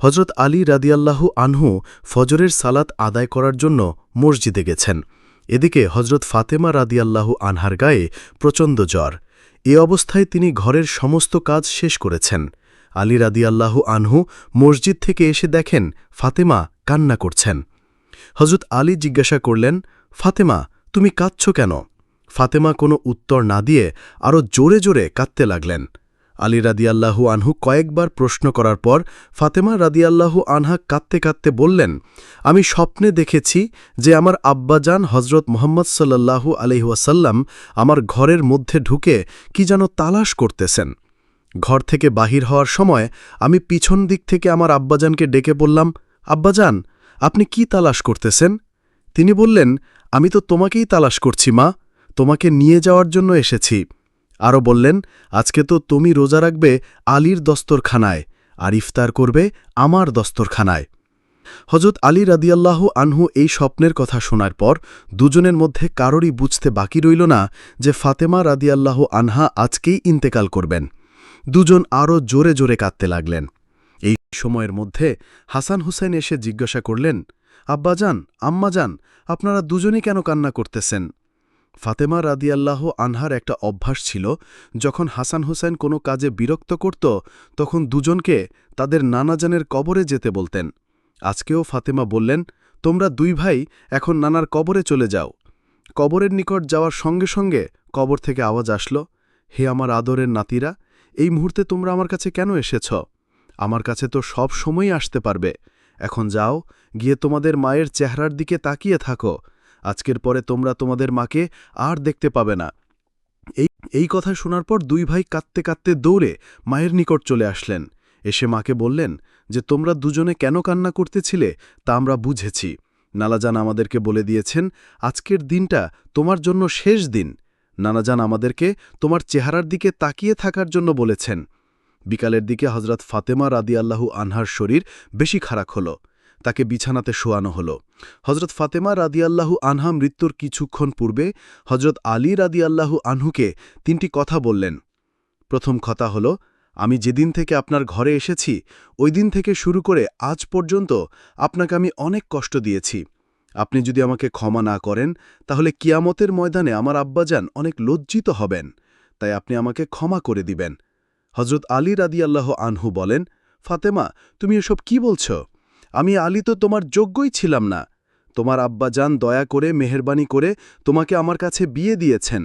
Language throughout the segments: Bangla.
হজরত আলী রাদিয়াল্লাহু আনহু ফজরের সালাত আদায় করার জন্য মসজিদে গেছেন। এদিকে হজরত ফাতেমা রাদিয়াল্লাহু আনহার গায়ে প্রচণ্ড জ্বর। এ অবস্থায় তিনি ঘরের সমস্ত কাজ শেষ করেছেন। আলী রাদিয়াল্লাহু আনহু মসজিদ থেকে এসে দেখেন ফাতেমা কান্না করছেন। হজরত আলী জিজ্ঞাসা করলেন, ফাতেমা, তুমি কাঁদছ কেন? ফাতেমা কোনো উত্তর না দিয়ে আরও জোরে জোরে কাঁদতে লাগলেন। আলী রাদিয়াল্লাহু আনহু কয়েকবার প্রশ্ন করার পর ফাতেমা রাদিয়াল্লাহু আনহা কাঁদতে কাঁদতে বললেন, আমি স্বপ্নে দেখেছি যে আমার আব্বাজান হজরত মোহাম্মদ সাল্লাল্লাহু আলহিহাসাল্লাম আমার ঘরের মধ্যে ঢুকে কি যেন তালাশ করতেছেন। ঘর থেকে বাহির হওয়ার সময় আমি পিছন দিক থেকে আমার আব্বাজানকে ডেকে বললাম, আব্বাজান, আপনি কি তালাশ করতেছেন? তিনি বললেন, আমি তো তোমাকেই তালাশ করছি মা, তোমাকে নিয়ে যাওয়ার জন্য এসেছি। আরও বললেন, আজকে তো তুমি রোজা রাখবে আলীর দস্তরখানায় আর ইফতার করবে আমার দস্তরখানায়। হজরত আলী রাদিয়াল্লাহু আনহু এই স্বপ্নের কথা শোনার পর দুজনের মধ্যে কারোরই বুঝতে বাকি রইল না যে ফাতেমা রাদিয়াল্লাহু আনহা আজকেই ইন্তেকাল করবেন। দুজন আরও জোরে জোরে কাঁদতে লাগলেন। এই সময়ের মধ্যে হাসান হুসেন এসে জিজ্ঞাসা করলেন, আব্বাজান, আম্মাজান, আপনারা দুজনই কেন কান্না করতেছেন? ফাতেমা রাদিয়াল্লাহ আনহার একটা অভ্যাস ছিল, যখন হাসান হুসেন কোনো কাজে বিরক্ত করত, তখন দুজনকে তাদের নানাজানের কবরে যেতে বলতেন। আজকেও ফাতেমা বললেন, তোমরা দুই ভাই এখন নানার কবরে চলে যাও। কবরের নিকট যাওয়ার সঙ্গে সঙ্গে কবর থেকে আওয়াজ আসল, হে আমার আদরের নাতিরা, এই মুহূর্তে তোমরা আমার কাছে কেন এসেছ? আমার কাছে তো সব সময়ই আসতে পারবে। এখন যাও, গিয়ে তোমাদের মায়ের চেহারার দিকে তাকিয়ে থাকো। আজকের পরে তোমরা তোমাদের মাকে আর দেখতে পাবে না। এই এই কথা শোনার পর দুই ভাই কাঁদতে কাঁদতে দৌড়ে মায়ের নিকট চলে আসলেন। এসে মাকে বললেন যে, তোমরা দুজনে কেন কান্না করতেছিলে তা আমরা বুঝেছি। নালাজান আমাদেরকে বলে দিয়েছেন, আজকের দিনটা তোমার জন্য শেষ দিন। নানাজান আমাদেরকে তোমার চেহারার দিকে তাকিয়ে থাকার জন্য বলেছেন। বিকালের দিকে হজরত ফাতেমা রাদিয়াল্লাহু আনহার শরীর বেশি খারাপ হল। তাকে বিছানাতে শোয়ানো হল। হজরত ফাতেমা রাদিয়াল্লাহু আনহা মৃত্যুর কিছুক্ষণ পূর্বে হজরত আলী রাদিয়াল্লাহু আনহুকে তিনটি কথা বললেন। প্রথম কথা হল, আমি যেদিন থেকে আপনার ঘরে এসেছি, ওই দিন থেকে শুরু করে আজ পর্যন্ত আপনাকে আমি অনেক কষ্ট দিয়েছি। আপনি যদি আমাকে ক্ষমা না করেন, তাহলে কিয়ামতের ময়দানে আমার আব্বাজান অনেক লজ্জিত হবেন। তাই আপনি আমাকে ক্ষমা করে দিবেন। হজরত আলী রাদিয়াল্লাহ আনহু বলেন, ফাতেমা, তুমি এসব কি বলছ? আমি আলী তো তোমার যোগ্যই ছিলাম না। তোমার আব্বাজান দয়া করে, মেহরবানি করে তোমাকে আমার কাছে বিয়ে দিয়েছেন।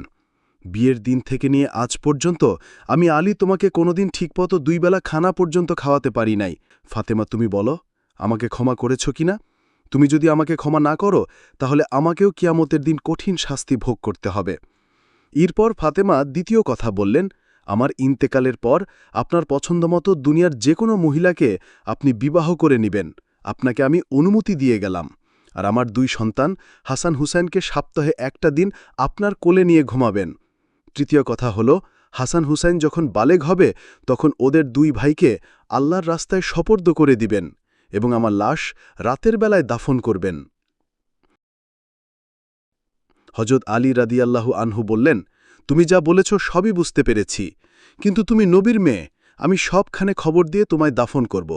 বিয়ের দিন থেকে নিয়ে আজ পর্যন্ত আমি আলী তোমাকে কোনোদিন ঠিকমতো দুইবেলা খানা পর্যন্ত খাওয়াতে পারি নাই। ফাতেমা, তুমি বলো, আমাকে ক্ষমা করেছ কি না? তুমি যদি আমাকে ক্ষমা না করো, তাহলে আমাকেও কিয়ামতের দিন কঠিন শাস্তি ভোগ করতে হবে। এরপর ফাতেমা দ্বিতীয় কথা বললেন, আমার ইন্তেকালের পর আপনার পছন্দমতো দুনিয়ার যে কোনো মহিলাকে আপনি বিবাহ করে নেবেন। আপনাকে আমি অনুমতি দিয়ে গেলাম। আর আমার দুই সন্তান হাসান হুসাইনকে সপ্তাহে একটা দিন আপনার কোলে নিয়ে ঘুমাবেন। তৃতীয় কথা হল, হাসান হুসাইন যখন বালেগ হবে, তখন ওদের দুই ভাইকে আল্লাহর রাস্তায় সপর্দ করে দিবেন এবং আমার লাশ রাতের বেলায় দাফন করবেন। হজরত আলী রাদিয়াল্লাহু আনহু বললেন, তুমি যা বলেছ সবই বুঝতে পেরেছি, কিন্তু তুমি নবীর মেয়ে, আমি সবখানে খবর দিয়ে তোমায় দাফন করব।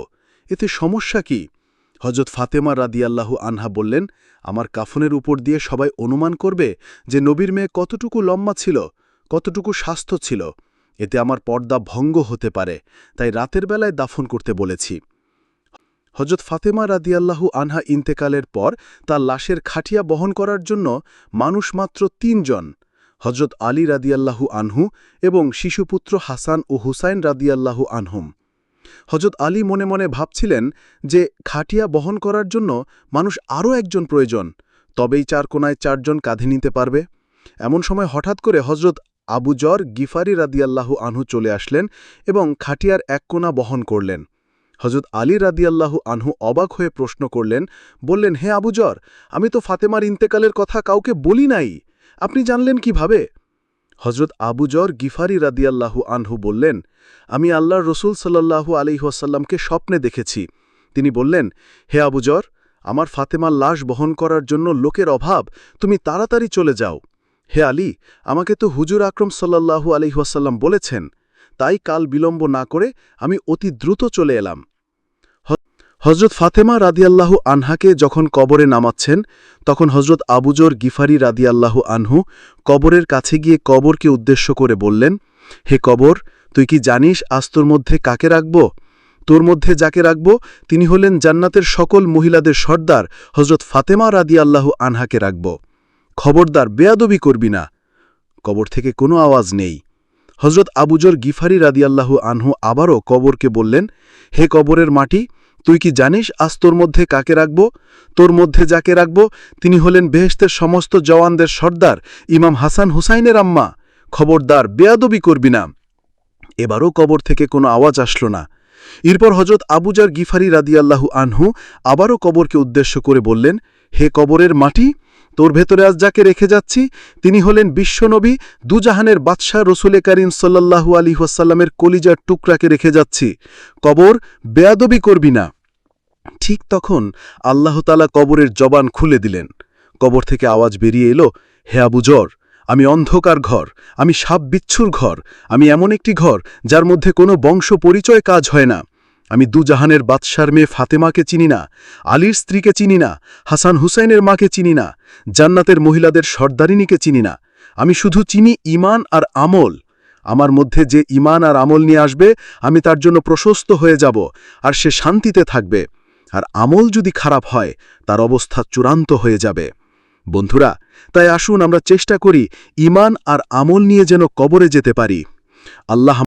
এতে সমস্যা কি? হজরত ফাতেমা রাদিয়াল্লাহু আনহা বললেন, আমার কাফনের উপর দিয়ে সবাই অনুমান করবে যে নবীর মেয়ে কতটুকু লম্বা ছিল, কতটুকু স্বাস্থ্য ছিল। এতে আমার পর্দা ভঙ্গ হতে পারে, তাই রাতের বেলায় দাফন করতে বলেছি। হজরত ফাতেমা রাদিয়াল্লাহু আনহা ইন্তেকালের পর তার লাশের খাটিয়া বহন করার জন্য মানুষ মাত্র তিনজন হজরত আলী রাদিয়াল্লাহু আনহু এবং শিশুপুত্র হাসান ও হুসাইন রাদিয়াল্লাহু আনহুম। হজরত আলী মনে মনে ভাবছিলেন যে খাটিয়া বহন করার জন্য মানুষ আরও একজন প্রয়োজন, তবেই চার কোনায় চারজন কাঁধে নিতে পারবে। এমন সময় হঠাৎ করে হজরত আবুজর গিফারি রাদিয়াল্লাহু আনহু চলে আসলেন এবং খাটিয়ার এক কোনা বহন করলেন। হজরত আলী রাদিয়াল্লাহু আনহু অবাক হয়ে প্রশ্ন করলেন, বললেন, হে আবুজর আমি তো ফাতেমার ইন্তেকালের কথা কাউকে বলি নাই। আপনি জানলেন কীভাবে? হজরত আবুজর গিফারি রাদিয়াল্লাহু আনহু বললেন, আমি আল্লাহর রসুল সাল্লাল্লাহু আলিহাসাল্লামকে স্বপ্নে দেখেছি। তিনি বললেন, হে আবুজর আমার ফাতেমার লাশ বহন করার জন্য লোকের অভাব, তুমি তাড়াতাড়ি চলে যাও। হে আলী, আমাকে তো হুজুর আকরম সাল্লাল্লাহু আলিহাসাল্লাম বলেছেন। তাই কাল বিলম্ব না করে আমি অতি দ্রুত চলে এলাম। হজরত ফাতেমা রাদিয়াল্লাহু আনহাকে যখন কবরে নামাচ্ছেন, তখন হজরত আবুজর গিফারি রাদিয়াল্লাহু আনহু কবরের কাছে গিয়ে কবরকে উদ্দেশ্য করে বললেন, হে কবর, তুই কি জানিস আজ তোর মধ্যে কাকে রাখব? তোর মধ্যে যাকে রাখব? তিনি হলেন জান্নাতের সকল মহিলাদের সর্দার হজরত ফাতেমা রাদিয়াল্লাহু আনহাকে রাখব। খবরদার, বেয়াদবি করবি না। কবর থেকে কোনো আওয়াজ নেই। হজরত আবুজর গিফারি রাদিয়াল্লাহু আনহু আবারও কবরকে বললেন, হে কবরের মাটি তুই কি জানিস আজ তোর মধ্যে কাকে রাখব? তোর মধ্যে যাকে রাখব? তিনি হলেন বেহেস্তের সমস্ত জওয়ানদের সর্দার, ইমাম হাসান হুসাইনের আম্মা। খবরদার, বেয়াদবি করবি না। এবারও কবর থেকে কোনো আওয়াজ আসল না। এরপর হজরত আবুজার গিফারি রাদিয়াল্লাহু আনহু আবারও কবরকে উদ্দেশ্য করে বললেন, হে কবরের মাটি, তোর ভেতরে আজ যাকে রেখে যাচ্ছি? তিনি হলেন বিশ্বনবী দুজাহানের বাদশাহ রসুলে করিম সাল্লাহু আলী ওয়াসাল্লামের কলিজার টুকরাকে রেখে যাচ্ছি। কবর বেয়াদবি করবি না। ঠিক তখন আল্লাহতালা কবরের জবান খুলে দিলেন। কবর থেকে আওয়াজ বেরিয়ে এলো, হে আবুজর আমি অন্ধকার ঘর, আমি সাপ বিচ্ছুর ঘর, আমি এমন একটি ঘর যার মধ্যে কোনো বংশ পরিচয় কাজ হয় না। আমি দুজাহানের বাদশার মেয়ে ফাতেমাকে চিনি না, আলীর স্ত্রীকে চিনি না, হাসান হুসাইনের মাকে চিনি না, জান্নাতের মহিলাদের সর্দারিনীকে চিনি না। আমি শুধু চিনি ইমান আর আমল। আমার মধ্যে যে ইমান আর আমল নিয়ে আসবে, আমি তার জন্য প্রশস্ত হয়ে যাব, আর সে শান্তিতে থাকবে। আর আমল যদি খারাপ হয়, তার অবস্থা চূড়ান্ত হয়ে যাবে। বন্ধুরা, তাই আসুন আমরা চেষ্টা করি ইমান আর আমল নিয়ে যেন কবরে যেতে পারি। আল্লাহ